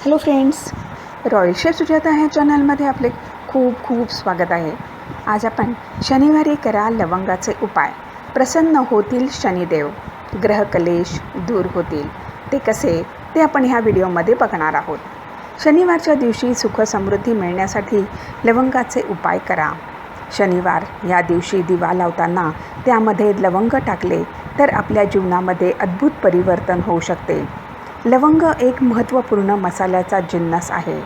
Hello friends रॉयलशेफ Sujata ह्या चॅनलमध्ये आपले खूप खूप स्वागत आहे आज आपण शनिवारी करा लवंगाचे उपाय प्रसन्न होतील शनिदेव ग्रहकलेश दूर होतील ते कसे ते आपण ह्या व्हिडिओमध्ये बघणार आहोत शनिवारच्या दिवशी सुखसमृद्धी मिळण्यासाठी लवंगाचे उपाय करा शनिवार या दिवशी दिवा लावताना त्यामध्ये लवंग टाकले तर आपल्या जीवनामध्ये अद्भुत परिवर्तन होऊ शकते लवंग एक महत्त्वपूर्ण मसाल्याचा जिन्नस आहे.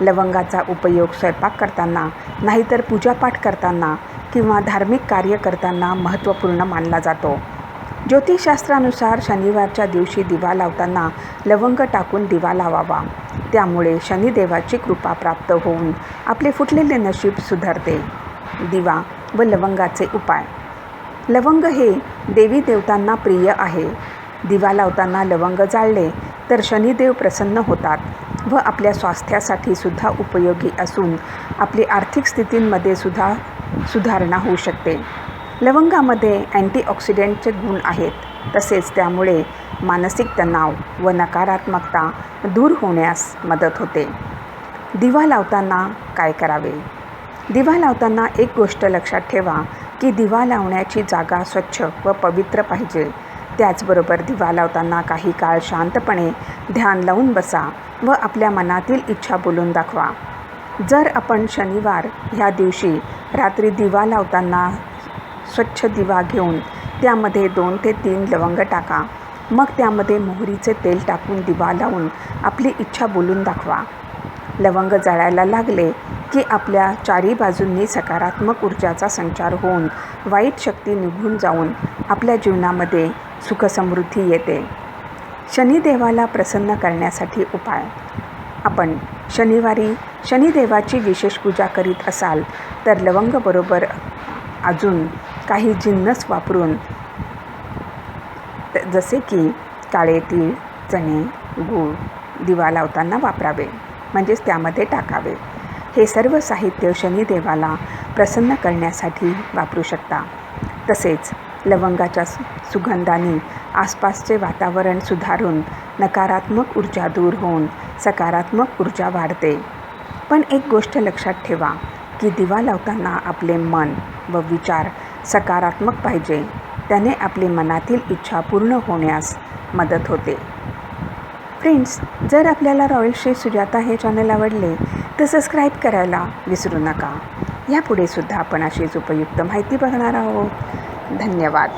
लवंगाचा उपयोग स्वयंपाक करताना नाहीतर पूजापाठ करताना किंवा धार्मिक कार्य करताना महत्त्वपूर्ण मानला जातो. ज्योतिषशास्त्रानुसार शनिवारच्या दिवशी दिवा लावताना लवंग टाकून दिवा लावावा. त्यामुळे शनिदेवाची कृपा प्राप्त होऊन आपले फुटलेले नशीब सुधारते. दिवा व लवंगाचे उपाय. लवंग हे देवी देवतांना प्रिय आहे. दिवा लावताना लवंग जाळले तर शनिदेव प्रसन्न होतात व आपल्या स्वास्थ्यासाठी सुद्धा उपयोगी असून आपली आर्थिक स्थितींमध्ये सुद्धा सुधारणा होऊ शकते. लवंगामध्ये अँटीऑक्सिडेंटचे गुण आहेत. तसेच त्यामुळे मानसिक तणाव व नकारात्मकता दूर होण्यास मदत होते. दिवा लावताना काय करावे? दिवा लावताना एक गोष्ट लक्षात ठेवा की दिवा लावण्याची जागा स्वच्छ व पवित्र पाहिजे. त्याचबरोबर दिवा लावताना काही काळ शांतपणे ध्यान लावून बसा व आपल्या मनातील इच्छा बोलून दाखवा. जर आपण शनिवार ह्या दिवशी रात्री दिवा लावताना स्वच्छ दिवा घेऊन त्यामध्ये दोन ते तीन लवंग टाका. मग त्यामध्ये मोहरीचे तेल टाकून दिवा लावून आपली इच्छा बोलून दाखवा. लवंग जळायला लागले की आपल्या चारी बाजूंनी सकारात्मक ऊर्जाचा संचार होऊन वाईट शक्ती निघून जाऊन आपल्या जीवनामध्ये सुखसमृद्धी येते. शनिदेवाला प्रसन्न करण्यासाठी उपाय. आपण शनिवारी शनिदेवाची विशेष पूजा करीत असाल तर लवंगबरोबर अजून काही जिन्नस वापरून त- जसे की काळे तीळ चणे गूळ दिवा लावताना वापरावे. म्हणजेच त्यामध्ये टाकावे. हे सर्व साहित्य शनिदेवाला प्रसन्न करण्यासाठी वापरू शकता. तसेच लवंगाच्या सु- सुगंधाने आसपासचे वातावरण सुधारून नकारात्मक ऊर्जा दूर होऊन सकारात्मक ऊर्जा वाढते. पण एक गोष्ट लक्षात ठेवा की दिवा लावताना आपले मन व विचार सकारात्मक पाहिजे. त्याने आपली मनातील इच्छा पूर्ण होण्यास मदत होते. फ्रेंड्स जर आपल्याला रॉयल श्री सुजाता हे चॅनल आवडले तर सबस्क्राईब करायला विसरू नका. यापुढे सुद्धा आपण अशीच उपयुक्त माहिती बघणार आहोत. धन्यवाद.